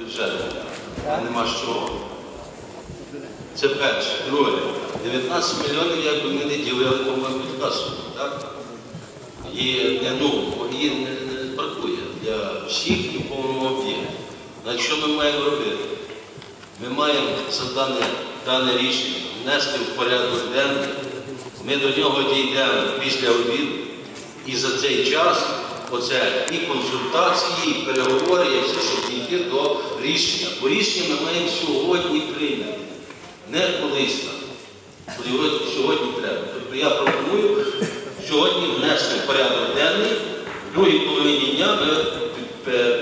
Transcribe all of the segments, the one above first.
бюджету, нема чого. Це перше. Друге, 19 мільйонів, якби ми не ділили, по-моєму, під касу, так? Не, ну, її не, не бракує для всіх і в повному. Значить, що ми маємо робити? Ми маємо за дане, дане рішення внести в порядок денний. Ми до нього дійдемо після обіду. І за цей час оце і консультації, і переговори, і все, щоб дійти до рішення. Бо рішення ми маємо сьогодні прийняти, не колись там. Сьогодні, треба. Тобто я пропоную сьогодні внести в порядок денний, в другій половині дня ми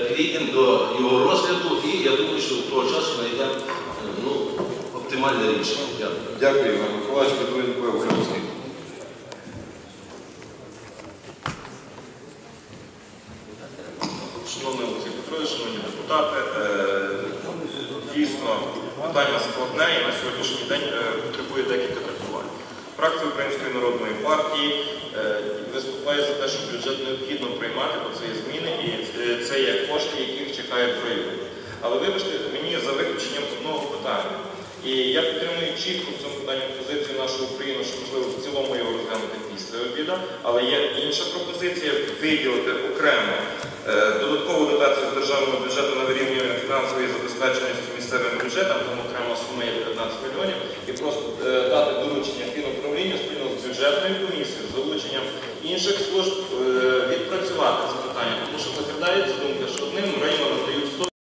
підійдемо до його розгляду і я думаю, що того часу знайдемо е, ну, оптимальне рішення. Дякую. Дякую, Іван Миколаївич, Петровенко Вольовський. Шановний Олексій Петрович, шановні депутати, е, дійсно питання складне і на сьогоднішній день е, потребує декілька трактувань. Фракція Української народної партії е, виступає за те, що бюджет необхідно приймати, бо це є зміни і це є кошти, яких чекають райони. Але вибачте мені за виключенням одного питання. І я підтримую чітко в цьому питанні позицію нашої України, що можливо в цілому його розглянути відповідно, але є інша пропозиція виділити окремо е, додаткову дотацію з державного бюджету на вирівнювання фінансової забезпеченості місцевим бюджетом, там окрема сума є 15 мільйонів, і просто е, дати доручення фінуправлінню спільно з бюджетною комісією, з залученням інших служб е, відпрацювати це питання, тому що закидається до